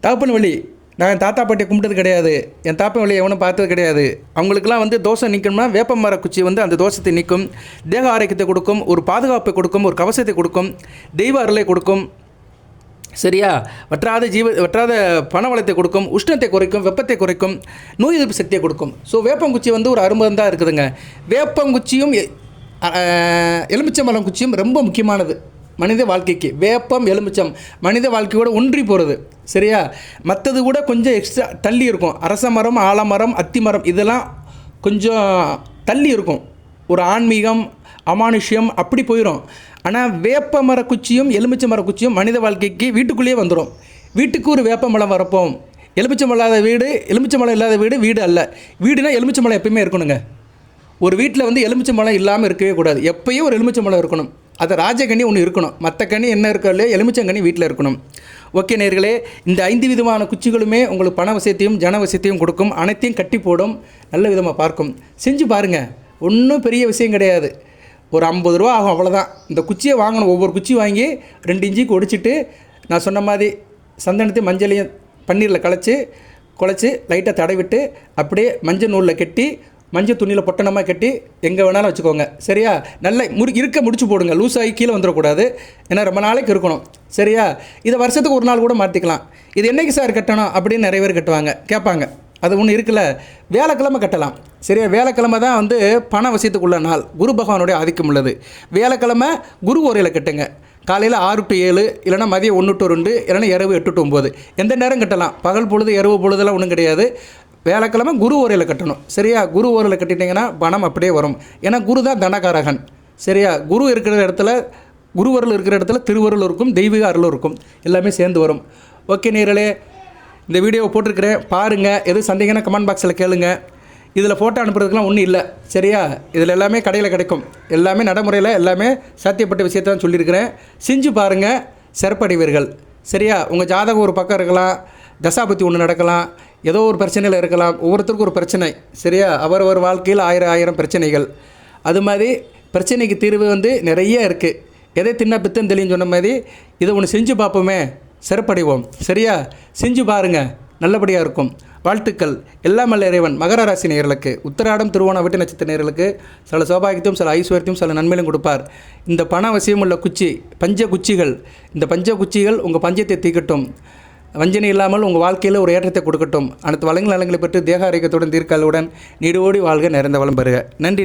தகப்பன் வழி. நான் என் தாத்தா பாட்டியை கும்பிட்டது கிடையாது. என் தாப்பா வழியை எவனும் பார்த்தது கிடையாது. அவங்களுக்குலாம் வந்து தோசை நிற்கணும்னா வேப்ப மர குச்சி வந்து அந்த தோஷத்தை நிற்கும் தேக ஆரோக்கியத்தை கொடுக்கும். ஒரு பாதுகாப்பை கொடுக்கும். ஒரு கவசத்தை கொடுக்கும். தெய்வ அருளை கொடுக்கும். சரியா? வற்றாத ஜீவ வற்றாத பண வளத்தை கொடுக்கும். உஷ்ணத்தை குறைக்கும். வெப்பத்தை குறைக்கும். நோய் எதிர்ப்பு சக்தியை கொடுக்கும். ஸோ வேப்பங்குச்சி வந்து ஒரு அருமதம் தான் இருக்குதுங்க. வேப்பங்குச்சியும் எலுமிச்சம்பழம் குச்சியும் ரொம்ப முக்கியமானது. மனித வாழ்க்கைக்கு வேப்பம் எலுமிச்சம் மனித வாழ்க்கையோட ஒன்றி போகிறது சரியா? மற்றது கூட கொஞ்சம் எக்ஸ்ட்ரா தள்ளி இருக்கும். அரச மரம் ஆலமரம் அத்தி மரம் இதெல்லாம் கொஞ்சம் தள்ளி இருக்கும். ஒரு ஆன்மீகம் அமானுஷ்யம் அப்படி போயிடும் ஆனால் வேப்ப மர குச்சியும் எலுமிச்சை மர குச்சியும் மனித வாழ்க்கைக்கு வீட்டுக்குள்ளேயே வந்துடும் வீட்டுக்கு ஒரு வேப்ப மரம் வரப்போம். எலுமிச்சம் இல்லாத வீடு எலுமிச்சம்பழம் இல்லாத வீடு வீடு அல்ல. வீடுனா எலுமிச்சம்பழம் எப்பயுமே இருக்கணுங்க. ஒரு வீட்டில் வந்து எலுமிச்சம்பழம் இல்லாமல் இருக்கவே கூடாது. எப்பயும் ஒரு எலுமிச்சம்பழம் இருக்கணும். அது ராஜகனி ஒன்று இருக்கணும். மற்ற கனி என்ன இருக்கோ இல்லையோ எலுமிச்சங்கனி வீட்டில் இருக்கணும். ஓகே நேர்களே இந்த ஐந்து விதமான குச்சிகளுமே உங்களுக்கு பண வசியத்தையும் ஜன வசியத்தையும் கொடுக்கும். அனைத்தையும் கட்டி போடும். நல்ல விதமாக பார்க்கும். செஞ்சு பாருங்கள் ஒன்றும் பெரிய விஷயம் கிடையாது. ஒரு ஐம்பது ரூபா ஆகும் அவ்வளோதான் இந்த குச்சியை வாங்கணும். ஒவ்வொரு குச்சி வாங்கி ரெண்டு இஞ்சிக்கு ஒடிச்சிட்டு நான் சொன்ன மாதிரி சந்தனத்தையும் மஞ்சளையும் பன்னீரில் கலைச்சி குழச்சி லைட்டாக தடவிட்டு அப்படியே மஞ்சள் நூலில் கட்டி மஞ்சள் துணியில் பொட்டணமாக கட்டி எங்கே வேணாலும் வச்சுக்கோங்க. சரியா? நல்ல முறு இருக்க முடிச்சு போடுங்க. லூஸ் ஆகி கீழே வந்துடக்கூடாது. ஏன்னா ரொம்ப நாளைக்கு இருக்கணும். சரியா? இதை வருஷத்துக்கு ஒரு நாள் கூட மாற்றிக்கலாம் இது என்றைக்கு சார் கட்டணும் அப்படின்னு நிறைய பேர் கட்டுவாங்க. கேட்பாங்க. அது ஒன்று இருக்குல்ல? வேலைக்கிழமை கட்டலாம். சரியா? வேலைக்கிழமை தான் வந்து பண வசியத்துக்குள்ள நாள். குரு பகவானுடைய ஆதிக்கம் உள்ளது. வேலைக்கிழமை குரு ஓரையில் கட்டுங்க. காலையில் ஆறு டு ஏழு இல்லைன்னா மதியம் ஒன்று டு ரெண்டு இல்லைன்னா இரவு எட்டு டு ஒம்பது எந்த நேரம் கட்டலாம்? பகல் பொழுது இரவு பொழுதெல்லாம் ஒன்றும் கிடையாது. வேலைக்கிழமை குரு ஓரையில் கட்டணும். சரியா? குரு ஓரையில் கட்டிட்டிங்கன்னா பணம் அப்படியே வரும். ஏன்னா குரு தான் தனகாரகன். சரியா? குரு இருக்கிற இடத்துல குருவருள் இருக்கிற இடத்துல திருவருள் இருக்கும் தெய்வீக அருளும் இருக்கும். எல்லாமே சேர்ந்து வரும். ஓகே நேரலே இந்த வீடியோவை போட்டிருக்கிறேன். பாருங்கள் எது சந்தேகம்னா கமெண்ட் பாக்ஸில் கேளுங்க. இதில் ஃபோட்டோ அனுப்புறதுக்குலாம் ஒன்றும் இல்லை. சரியா? இதில் எல்லாமே கடையில் கிடைக்கும். எல்லாமே நடைமுறையில் எல்லாமே சாத்தியப்பட்ட விஷயத்தை தான் சொல்லியிருக்கிறேன். செஞ்சு பாருங்கள் சிறப்படைவீர்கள். சரியா? உங்கள் ஜாதகம் ஒரு பக்கம் இருக்கலாம். தசாபத்தி ஒன்று நடக்கலாம். ஏதோ ஒரு பிரச்சனையில் இருக்கலாம். ஒவ்வொருத்தருக்கும் ஒரு பிரச்சனை சரியா? அவரவர் வாழ்க்கையில் ஆயிரம் ஆயிரம் பிரச்சனைகள். அது மாதிரி பிரச்சனைக்கு தீர்வு வந்து நிறைய இருக்குது எதை தின்ன பித்தம் தெளின்னு சொன்ன மாதிரி இதை ஒன்று செஞ்சு பார்ப்போமே சிறப்படைவோம் சரியா? செஞ்சு பாருங்கள் நல்லபடியாக இருக்கும். வாழ்த்துக்கள். எல்லாம் வல்ல இறைவன் மகர ராசி நேர்களுக்கு உத்தராடம் திருவோணம் விட்டு நட்சத்திர நேர்களுக்கு சில சௌபாகியத்தையும் சில ஐஸ்வர்யத்தையும் சில நன்மையிலும் கொடுப்பார். இந்த பண அவசியம் உள்ள குச்சி பஞ்ச குச்சிகள் இந்த பஞ்ச குச்சிகள் உங்கள் பஞ்சத்தை தீக்கட்டும் வஞ்சனை இல்லாமல் உங்கள் வாழ்க்கையில் ஒரு ஏற்றத்தை கொடுக்கட்டும். அனைத்து வளங்கள் நலங்களை பெற்று தேக ஆரோக்கியத்துடன் தீர்க்காலுடன் நீடோடி வாழ்க நிறைந்த வளம் பெறுக. நன்றி.